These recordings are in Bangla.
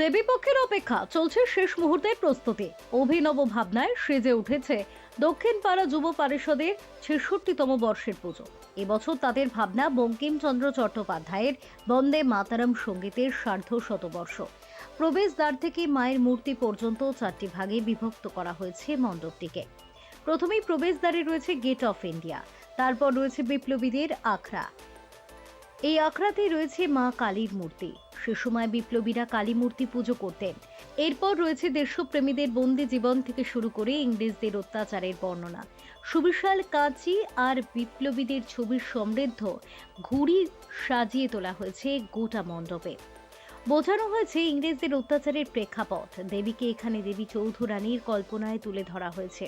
দেবীপক্ষের অপেক্ষা চলছে শেষ মুহূর্তের প্রস্তুতি। অভিনব ভাবনায় সেজে উঠেছে দক্ষিণ পাড়া যুব পরিষদের ছেষট্টিতম বর্ষের পুজো। এবছর তাদের ভাবনা বঙ্কিমচন্দ্র চট্টোপাধ্যায়ের বন্দে মাতারাম সঙ্গীতের সার্ধ শতবর্ষ। প্রবেশদ্বার থেকে মায়ের মূর্তি পর্যন্ত চারটি ভাগে বিভক্ত করা হয়েছে মণ্ডপটিকে। প্রথমেই প্রবেশদ্বারে রয়েছে গেট অফ ইন্ডিয়া, তারপর রয়েছে বিপ্লবীদের আখড়া। এই আখড়াতেই রয়েছে মা কালীর মূর্তি। সে সময় বিপ্লবীরা কালী মূর্তি পুজো করতেন। এরপর রয়েছে দেশপ্রেমীদের বন্দি জীবন থেকে শুরু করে ইংরেজদের অত্যাচারের বর্ণনা। সুবিশাল কাঁচি আর বিপ্লবীদের ছবির সমৃদ্ধ ঘুড়ি সাজিয়ে তোলা হয়েছে গোটা মণ্ডপে। বোঝানো হয়েছে ইংরেজদের অত্যাচারের প্রেক্ষাপট। দেবীকে এখানে দেবী চৌধুরানীর কল্পনায় তুলে ধরা হয়েছে।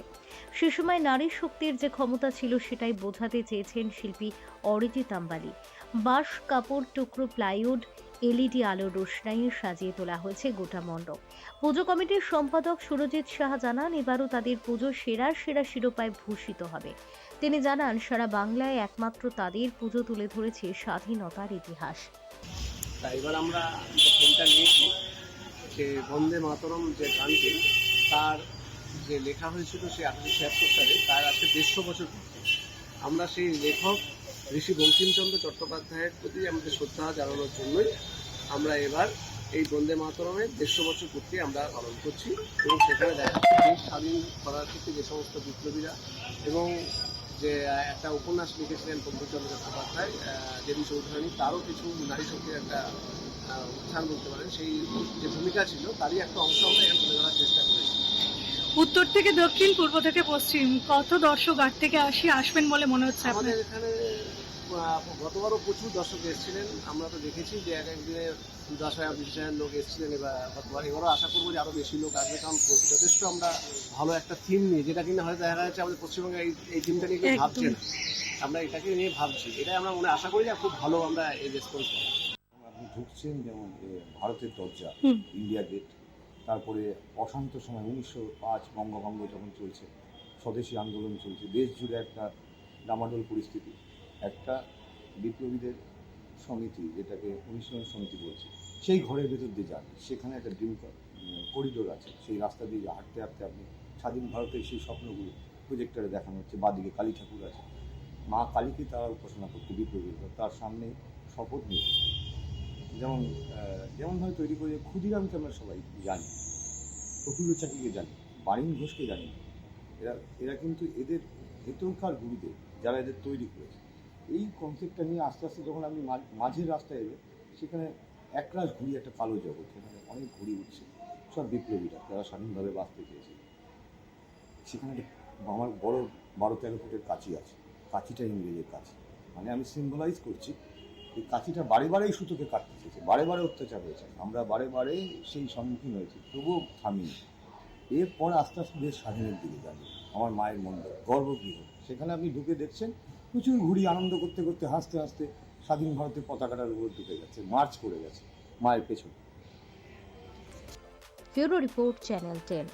সে সময় নারী শক্তির যে ক্ষমতা ছিল সেটাই বোঝাতে চেয়েছেন শিল্পী অরিজিৎ আম্বালি বাঁশ, কাপড়, টুকরো, প্লাইউড এলইডি আলোর রোশনাইয়ে সাজিয়ে তোলা হয়েছে গোটা মণ্ডপ। পুজো কমিটির সম্পাদক সুরজিৎ সাহা জানান, এবারও তাদের পুজো সেরা সেরা শিরোপায় ভূষিত হবে। তিনি জানান, সারা বাংলায় একমাত্র তাদের পুজো তুলে ধরেছে স্বাধীনতার ইতিহাস। এবার আমরা ফোনটা নিয়েছি বন্দে মাতরম যে গানটি, তার যে লেখা হয়েছিল সে আঠারোশো ছিয়াত্তর সালে, তার আজকে দেড়শো বছর আমরা সেই লেখক ঋষি বঙ্কিমচন্দ্র চট্টোপাধ্যায়ের প্রতি আমাদের শ্রদ্ধা জানানোর জন্যই আমরা এবার এই বন্দে মাতরমের দেড়শো বছর পূর্তি আমরা পালন করছি এবং সেখানে দেখা যাচ্ছে স্বাধীন করার ক্ষেত্রে যে সমস্ত বিপ্লবীরা এবং যে একটা উপন্যাস লিখেছিলেন বঙ্কিমচন্দ্র চট্টোপাধ্যায় দেবী চৌধুরানী, তারও কিছু নারী শক্তির একটা উত্থান বলতে পারেন। সেই যে ভূমিকা ছিল, তারই একটা অংশ আমরা এখানে তুলে ধরার চেষ্টা উত্তর থেকে দক্ষিণ পূর্ব থেকে পশ্চিম। কত দর্শক আট থেকে আসি আসবেন বলে মনে হচ্ছে আমাদের এখানে গতবারও প্রচুর দর্শক এসেছিলেন। আমরা তো দেখেছি যে এক একদিনে দশ হাজার বিশ হাজার লোক এসেছিলেন। এবার গতবার এবারও আশা করব যে আরও বেশি লোক আসবে কারণ যথেষ্ট আমরা ভালো একটা থিম নিয়ে যেটা কিনা হয়তো দেখা যাচ্ছে আমাদের পশ্চিমবঙ্গে এই এই থিমটা নিয়ে কেউ। ভাবছে না। আমরা এটাকে নিয়ে ভাবছি। এটাই আমরা মনে আশা করি যে খুব ভালো আমরা এই রেসপন্স পাবো। আপনি ঢুকছেন যেমন ভারতের দরজা ইন্ডিয়া গেট তারপরে অশান্ত সময়, উনিশশো পাঁচ বঙ্গভঙ্গ যখন চলছে, স্বদেশী আন্দোলন চলছে, দেশ জুড়ে একটা ডামাডোল পরিস্থিতি, একটা বিপ্লবীদের সমিতি যেটাকে অনুশীলন সমিতি বলছে, সেই ঘরের ভেতর দিয়ে যান। সেখানে একটা ডিম করিডোর আছে। সেই রাস্তা দিয়ে হাঁটতে হাঁটতে আপনি স্বাধীন ভারতের সেই স্বপ্নগুলো প্রজেক্টরে দেখানো হচ্ছে, বাদিকে কালী ঠাকুর আছে। মা কালীকে তারা উপাসনা করতে বিপ্লবীরা তার সামনে শপথ নিয়ে যেমন যেমনভাবে তৈরি করে ক্ষুদিরামকে আমরা সবাই জানি, প্রফুল্ল চাকিকে জানি, বারিন ঘোষকে জানি, এরা এরা কিন্তু এদের ভেতরকার গুরুদের যারা এদের তৈরি করেছে। এই কনসেপ্টটা নিয়ে আস্তে আস্তে যখন আপনি মাঝের রাস্তায় এলে, সেখানে একরাশ ঘুরি একটা কালো জগৎ, সেখানে অনেক ঘুরি উঠছে, সব বিপ্লবীরা যারা স্বাধীনভাবে বাঁচতে চেয়েছে। সেখানে আমার বড় বারো তেরো ফুটের কাঁচি আছে, কাঁচিটা ইংরেজের কাছে মানে আমি সিম্বলাইজ করছি এই কাঁচিটা বারে বারেই সুতোকে কাটতে চেয়েছে বারে বারে অত্যাচার হয়েছে। আমরা বারে বারে সেই সম্মুখীন হয়েছি, তবুও থামিনি। এরপর আস্তে আস্তে দেশ স্বাধীনের দিকে যাবে, আমার মায়ের মন্দির, গর্ভগৃহ। সেখানে আপনি ঢুকে দেখছেন, প্রচুর ঘুরি আনন্দ করতে করতে হাসতে হাসতে স্বাধীন ভারতের পতাকাটার উপর ঢুকে গেছে, মার্চ করে গেছে, মায়ের পেছনে। Bureau report, channel ten.